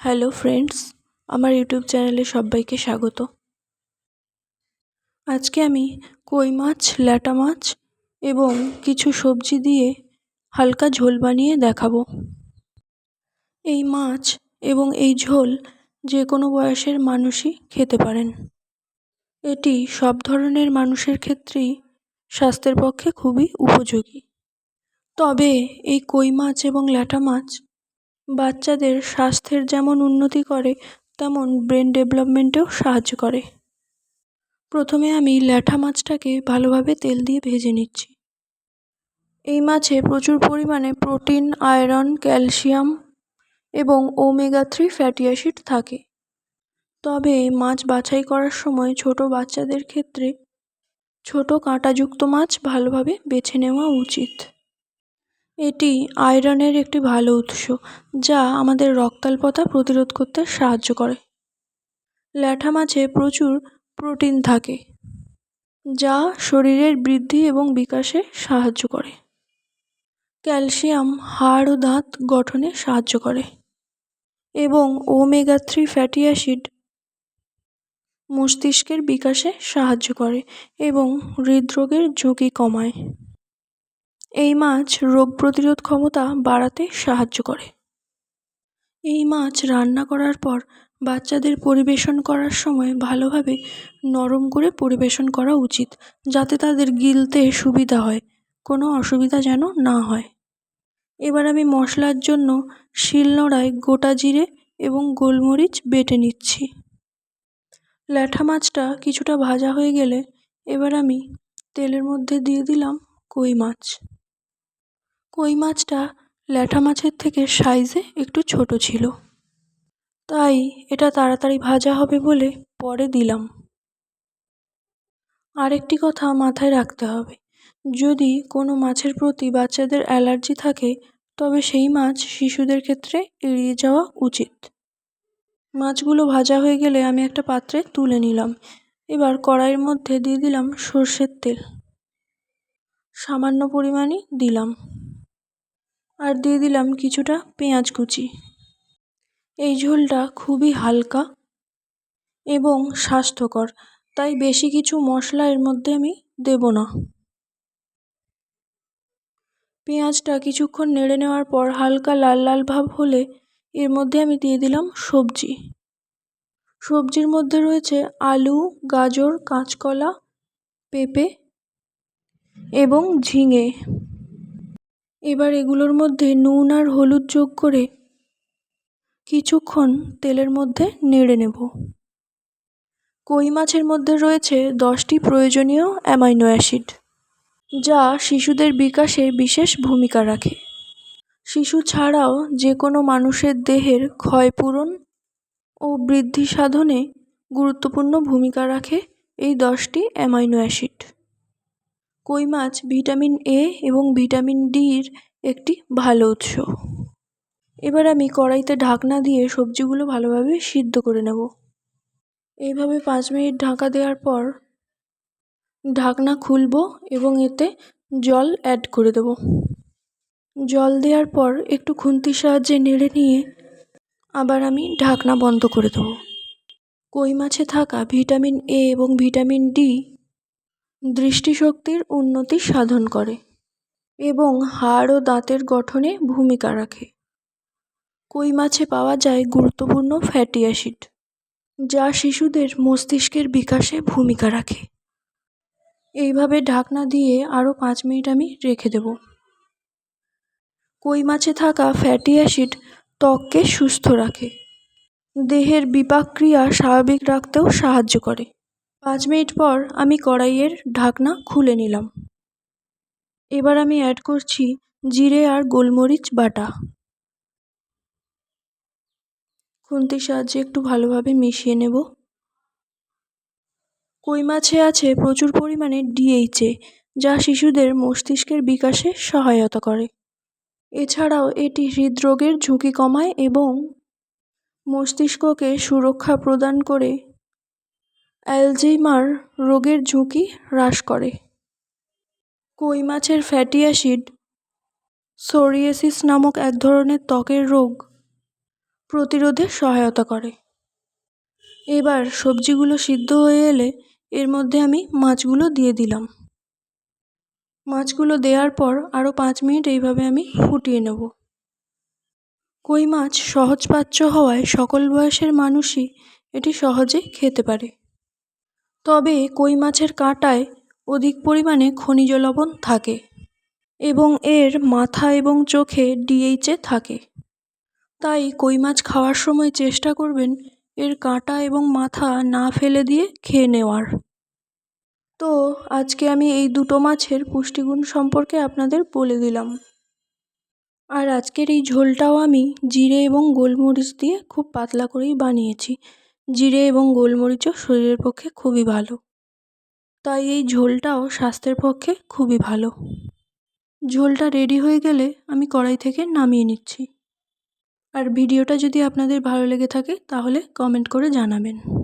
Hello friends, আমার YouTube চ্যানেলে সবাইকে স্বাগত। আজকে আমি কই মাছ, ল্যাটা মাছ এবং কিছু সবজি দিয়ে হালকা ঝোল বানিয়ে দেখাবো। এই মাছ এবং এই ঝোল যে কোনো বয়সের মানুষই খেতে পারেন। এটি সব ধরনের মানুষের ক্ষেত্রেই স্বাস্থ্যের পক্ষে খুবই উপযোগী। তবে এই কই মাছ এবং ল্যাটা মাছ বাচ্চাদের স্বাস্থ্যের যেমন উন্নতি করে, তেমন ব্রেন ডেভেলপমেন্টেও সাহায্য করে। প্রথমে আমি ল্যাঠা মাছটাকে ভালোভাবে তেল দিয়ে ভেজে নিচ্ছি। এই মাছে প্রচুর পরিমাণে প্রোটিন, আয়রন, ক্যালসিয়াম এবং ওমেগা থ্রি ফ্যাটি অ্যাসিড থাকে। তবে মাছ বাছাই করার সময় ছোট বাচ্চাদের ক্ষেত্রে ছোট কাঁটাযুক্ত মাছ ভালোভাবে বেছে নেওয়া উচিত। এটি আয়রনের একটি ভালো উৎস, যা আমাদের রক্তাল্পতা প্রতিরোধ করতে সাহায্য করে। ল্যাঠা মাছে প্রচুর প্রোটিন থাকে, যা শরীরের বৃদ্ধি এবং বিকাশে সাহায্য করে। ক্যালসিয়াম, হাড় ও দাঁত গঠনে সাহায্য করে এবং ওমেগা থ্রি ফ্যাটি অ্যাসিড মস্তিষ্কের বিকাশে সাহায্য করে এবং হৃদরোগের ঝুঁকি কমায়। এই মাছ রোগ প্রতিরোধ ক্ষমতা বাড়াতে সাহায্য করে। এই মাছ রান্না করার পর বাচ্চাদের পরিবেশন করার সময় ভালোভাবে নরম করে পরিবেশন করা উচিত, যাতে তাদের গিলতে সুবিধা হয়, কোনো অসুবিধা যেন না হয়। এবার আমি মশলার জন্য শিলনোড়ায় গোটা জিরে এবং গোলমরিচ বেটে নিচ্ছি। ল্যাঠা মাছটা কিছুটা ভাজা হয়ে গেলে এবার আমি তেলের মধ্যে দিয়ে দিলাম কই মাছ। কই মাছটা ল্যাঠা মাছের থেকে সাইজে একটু ছোট ছিল। তাই এটা তাড়াতাড়ি ভাজা হবে বলে পরে দিলাম। আরেকটি কথা মাথায় রাখতে হবে। যদি কোনো মাছের প্রতি বাচ্চাদের অ্যালার্জি থাকে, তবে সেই মাছ শিশুদের ক্ষেত্রে এড়িয়ে যাওয়া উচিত। মাছগুলো ভাজা হয়ে গেলে আমি একটা পাত্রে তুলে নিলাম। এবার কড়াইয়ের মধ্যে দিয়ে দিলাম সর্ষের তেল। সামান্য পরিমাণই দিলাম। আর দিয়ে দিলাম কিছুটা পেঁয়াজ কুচি। এই ঝোলটা খুবই হালকা এবং স্বাস্থ্যকর, তাই বেশি কিছু মশলা এর মধ্যে আমি দেব না। পেঁয়াজটা কিছুক্ষণ নেড়ে নেওয়ার পর হালকা লাল লাল ভাব হলে এর মধ্যে আমি দিয়ে দিলাম সবজি। সবজির মধ্যে রয়েছে আলু, গাজর, কাঁচকলা, পেঁপে এবং ঝিঙে। এবার এগুলোর মধ্যে নুন আর হলুদ যোগ করে কিছুক্ষণ তেলের মধ্যে নেড়ে নেব। কই মাছের মধ্যে রয়েছে দশটি প্রয়োজনীয় অ্যামাইনো অ্যাসিড, যা শিশুদের বিকাশে বিশেষ ভূমিকা রাখে। শিশু ছাড়াও যে কোনো মানুষের দেহের ক্ষয়পূরণ ও বৃদ্ধি সাধনে গুরুত্বপূর্ণ ভূমিকা রাখে এই দশটি অ্যামাইনো অ্যাসিড। কই মাছ? ভিটামিন এ এবং ভিটামিন ডির একটি ভালো উৎস। এবার আমি কড়াইতে ঢাকনা দিয়ে সবজিগুলো ভালোভাবে সিদ্ধ করে নেব। এইভাবে পাঁচ মিনিট ঢাকা দেওয়ার পর ঢাকনা খুলব এবং এতে জল অ্যাড করে দেব। জল দেওয়ার পর একটু খুন্তির সাহায্যে নেড়ে নিয়ে আবার আমি ঢাকনা বন্ধ করে দেবো। কই মাছে থাকা ভিটামিন এ এবং ভিটামিন ডি দৃষ্টিশক্তির উন্নতি সাধন করে এবং হাড় ও দাঁতের গঠনে ভূমিকা রাখে। কই মাছে পাওয়া যায় গুরুত্বপূর্ণ ফ্যাটি অ্যাসিড, যা শিশুদের মস্তিষ্কের বিকাশে ভূমিকা রাখে। এইভাবে ঢাকনা দিয়ে আরও পাঁচ মিনিট আমি রেখে দেব। কই মাছে থাকা ফ্যাটি অ্যাসিড ত্বককে সুস্থ রাখে। দেহের বিপাক ক্রিয়া স্বাভাবিক রাখতেও সাহায্য করে। পাঁচ মিনিট পর আমি কড়াইয়ের ঢাকনা খুলে নিলাম। এবার আমি অ্যাড করছি জিরে আর গোলমরিচ বাটা। খুন্তির সাহায্যে একটু ভালোভাবে মিশিয়ে নেব। কই মাছে আছে প্রচুর পরিমাণে ডিএইচএ যা শিশুদের মস্তিষ্কের বিকাশে সহায়তা করে। এছাড়াও এটি হৃদরোগের ঝুঁকি কমায় এবং মস্তিষ্ককে সুরক্ষা প্রদান করে অ্যালঝেইমার রোগের ঝুঁকি হ্রাস করে। কই মাছের ফ্যাটি অ্যাসিড, সোরিয়েসিস নামক এক ধরনের ত্বকের রোগ প্রতিরোধে সহায়তা করে। এবার সবজিগুলো সিদ্ধ হয়ে এলে এর মধ্যে আমি মাছগুলো দিয়ে দিলাম। মাছগুলো দেওয়ার পর আরও পাঁচ মিনিট এইভাবে আমি ফুটিয়ে নেব। কই মাছ সহজপাচ্য হওয়ায় সকল বয়সের মানুষই এটি সহজে খেতে পারে। তবে কই মাছের কাঁটায় অধিক পরিমাণে খনিজ লবণ থাকে এবং এর মাথা এবং চোখে ডিএইচএ থাকে। তাই কই মাছ খাওয়ার সময় চেষ্টা করবেন এর কাঁটা এবং মাথা না ফেলে দিয়ে খেয়ে নেওয়ার। তো আজকে আমি এই দুটো মাছের পুষ্টিগুণ সম্পর্কে আপনাদের বলে দিলাম। আর আজকের এই ঝোলটাও আমি জিরে এবং গোলমরিচ দিয়ে খুব পাতলা করেই বানিয়েছি। জিরে এবং গোলমরিচও শরীরের পক্ষে খুবই ভালো। তাই এই ঝোলটাও স্বাস্থ্যের পক্ষে খুবই ভালো। ঝোলটা রেডি হয়ে গেলে আমি কড়াই থেকে নামিয়ে নিচ্ছি। আর ভিডিওটা যদি আপনাদের ভালো লেগে থাকে তাহলে কমেন্ট করে জানাবেন।